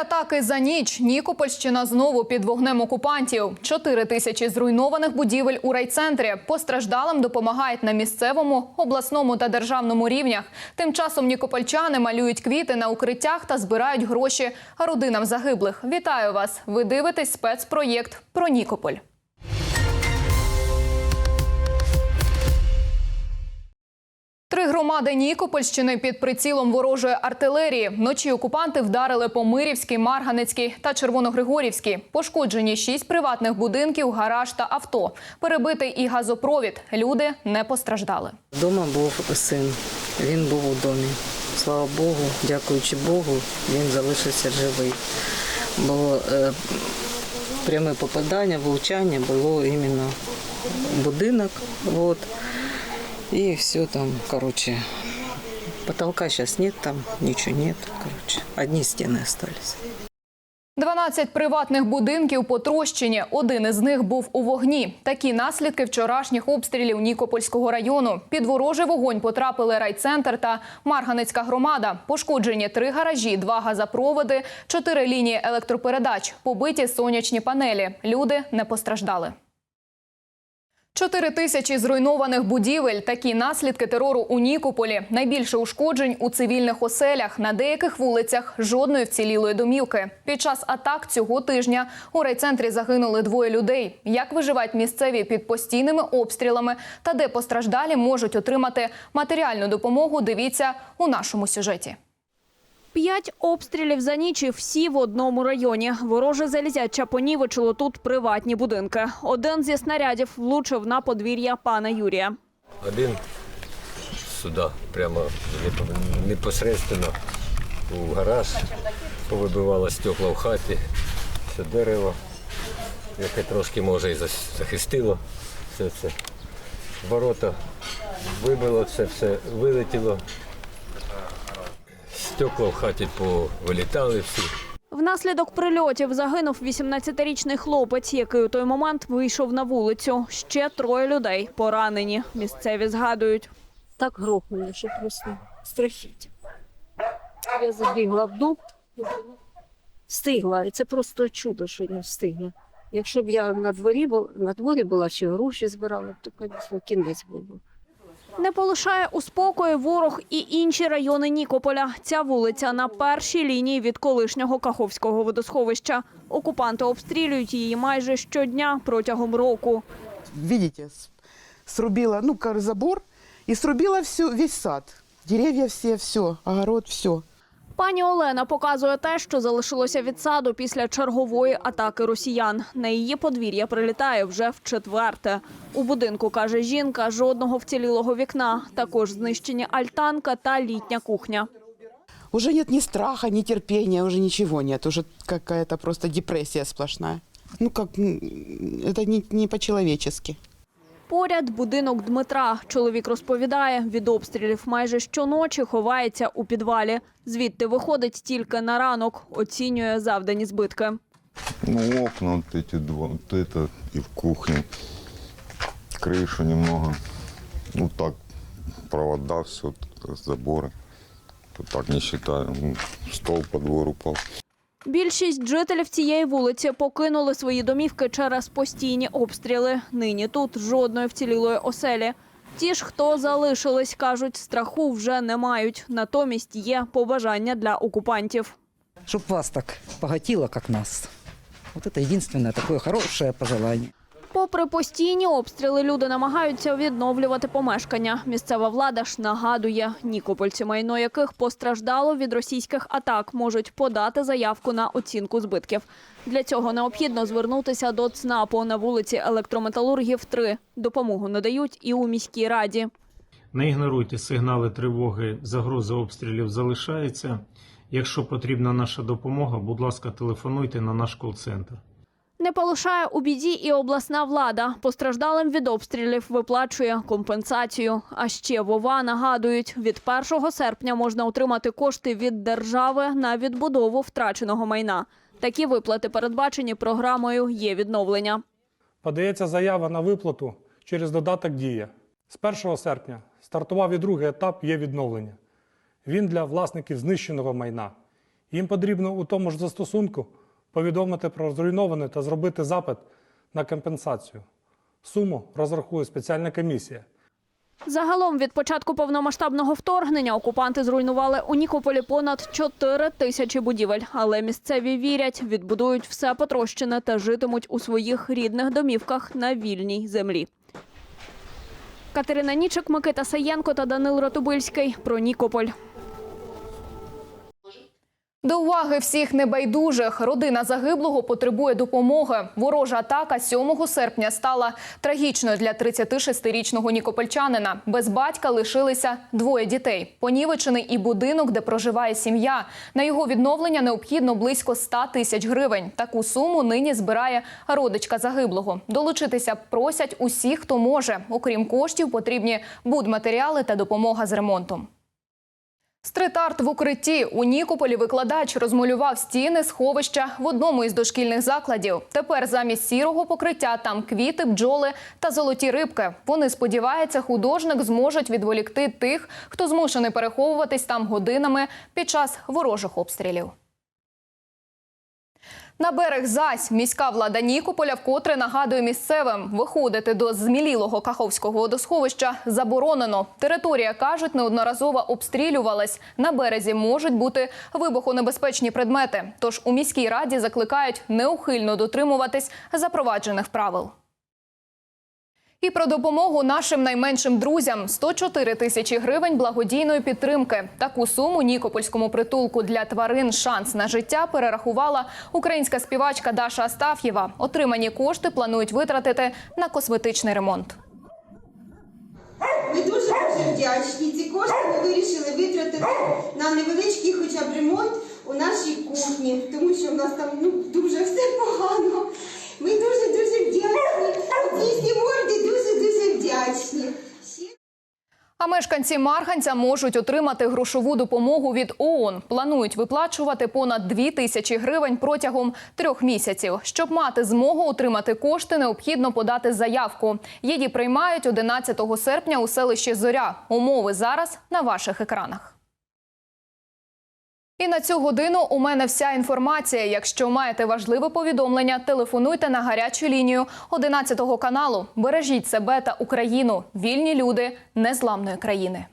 атаки за ніч. Нікопольщина знову під вогнем окупантів. Чотири тисячі зруйнованих будівель у райцентрі. Постраждалим допомагають на місцевому, обласному та державному рівнях. Тим часом нікопольчани малюють квіти на укриттях та збирають гроші родинам загиблих. Вітаю вас! Ви дивитесь спецпроєкт про Нікополь. Три громади Нікопольщини під прицілом ворожої артилерії. Вночі окупанти вдарили по Мирівській, Марганецькій та Червоногригорівській. Пошкоджені шість приватних будинків, гараж та авто. Перебитий і газопровід. Люди не постраждали. Дома був син, він був у домі. Слава Богу, дякуючи Богу, він залишився живий. Було е, пряме попадання, влучання було іменно будинок. Вот. І все там, короче, потолка сейчас нет, там ничего нет. Короче, одни стены остались. 12 приватних будинків потрощені. Один із них був у вогні. Такі наслідки вчорашніх обстрілів Нікопольського району. Під ворожий вогонь потрапили райцентр та Марганецька громада. Пошкоджені три гаражі, два газопроводи, чотири лінії електропередач, побиті сонячні панелі. Люди не постраждали. Чотири тисячі зруйнованих будівель. Такі наслідки терору у Нікополі. Найбільше ушкоджень у цивільних оселях. На деяких вулицях жодної вцілілої домівки. Під час атак цього тижня у райцентрі загинули двоє людей. Як виживають місцеві під постійними обстрілами та де постраждалі можуть отримати матеріальну допомогу? Дивіться у нашому сюжеті. П'ять обстрілів за ніч і всі в одному районі. Вороже залізяча понівечило тут приватні будинки. Один зі снарядів влучив на подвір'я пана Юрія. Один сюди, прямо непо- непосередньо у гараж, повибивало стекла в хаті, все дерево, яке трошки може і захистило все це. Ворота вибило, це все вилетіло. Стекла в хаті повилітали всі. Внаслідок прильотів загинув 18-річний хлопець, який у той момент вийшов на вулицю. Ще троє людей поранені. Місцеві згадують. так грохнули, що просто страхіття. Я забігла в дом, встигла, і це просто чудо, що я встигла. Якщо б я на дворі була, на дворі була чи гроші збирала, то, звісно, кінець був. Не полишає у спокої ворог і інші райони Нікополя. Ця вулиця на першій лінії від колишнього Каховського водосховища. Окупанти обстрілюють її майже щодня протягом року. Бачите, срубила, ну, забор і срубила всю, весь сад. Дерев'я, всі, все, огород, все. Пані Олена показує те, що залишилося від саду після чергової атаки росіян. На її подвір'я прилітає вже в четверте. У будинку, каже жінка, жодного вцілілого вікна. Також знищені альтанка та літня кухня. Уже нет ни страха, ни терпения, уже ничего нет. Уже какая-то просто депрессия сплошная. Ну, как, это не, не по-человечески. Поряд будинок Дмитра. Чоловік розповідає, від обстрілів майже щоночі ховається у підвалі. Звідти виходить тільки на ранок, оцінює завдані збитки. Ну, окна вот эти два, вот это и в кухне. Крышу немного. Ну так, провода, все, заборы. Вот так не считаю. Ну, Стол по двору упал. Більшість жителів цієї вулиці покинули свої домівки через постійні обстріли. Нині тут жодної вцілілої оселі. Ті ж, хто залишились, кажуть, страху вже не мають. Натомість є побажання для окупантів. Щоб вас так багатіло, як нас. Вот это единственное такое хорошее пожелание. Попри постійні обстріли, люди намагаються відновлювати помешкання. Місцева влада ж нагадує, нікопольці, майно яких постраждало від російських атак, можуть подати заявку на оцінку збитків. Для цього необхідно звернутися до ЦНАПу на вулиці Електрометалургів 3. Допомогу надають і у міській раді. Не ігноруйте сигнали тривоги, загроза обстрілів залишається. Якщо потрібна наша допомога, будь ласка, телефонуйте на наш кол-центр. Не полишає у біді і обласна влада. Постраждалим від обстрілів виплачує компенсацію. А ще Вова нагадують, від 1 серпня можна отримати кошти від держави на відбудову втраченого майна. Такі виплати передбачені програмою «Є відновлення». Подається заява на виплату через додаток Дія. З 1 серпня стартував і другий етап є відновлення. Він для власників знищеного майна. Їм потрібно у тому ж застосунку повідомити про зруйноване та зробити запит на компенсацію. Суму розрахує спеціальна комісія. Загалом від початку повномасштабного вторгнення окупанти зруйнували у Нікополі понад 4 тисячі будівель. Але місцеві вірять, відбудують все потрощене та житимуть у своїх рідних домівках на вільній землі. Катерина Нічик, Микита Саєнко та Данил Ратубильський про Нікополь. До уваги всіх небайдужих. Родина загиблого потребує допомоги. Ворожа атака 7 серпня стала трагічною для 36-річного нікопольчанина. Без батька лишилися двоє дітей. Понівечений і будинок, де проживає сім'я. На його відновлення необхідно близько 100 тисяч гривень. Таку суму нині збирає родичка загиблого. Долучитися просять усі, хто може. Окрім коштів, потрібні будматеріали та допомога з ремонтом. Стрит-арт в укритті у Нікополі викладач розмалював стіни сховища в одному із дошкільних закладів. Тепер замість сірого покриття там квіти, бджоли та золоті рибки. Вони сподіваються, художник зможуть відволікти тих, хто змушений переховуватись там годинами під час ворожих обстрілів. На берег зась міська влада Нікополя вкотре нагадує місцевим виходити до змілілого Каховського водосховища заборонено. Територія кажуть, неодноразово обстрілювалась. На березі можуть бути вибухонебезпечні предмети. Тож у міській раді закликають неухильно дотримуватись запроваджених правил. І про допомогу нашим найменшим друзям 104 тисячі гривень благодійної підтримки. Таку суму Нікопольському притулку для тварин шанс на життя перерахувала українська співачка Даша Астаф'єва. Отримані кошти планують витратити на косметичний ремонт. Ми дуже дуже вдячні. Ці кошти ми вирішили витратити на невеличкий хоча б ремонт у нашій кухні, тому що в нас там ну, дуже все погано. Ми дуже дуже вдячні. Ці всі морди дуже дуже вдячні. А мешканці Марганця можуть отримати грошову допомогу від ООН. Планують виплачувати понад 2 тисячі гривень протягом трьох місяців. Щоб мати змогу отримати кошти, необхідно подати заявку. Її приймають 11 серпня у селищі Зоря. Умови зараз на ваших екранах. І на цю годину у мене вся інформація. Якщо маєте важливе повідомлення, телефонуйте на гарячу лінію 11 каналу. Бережіть себе та Україну. Вільні люди незламної країни.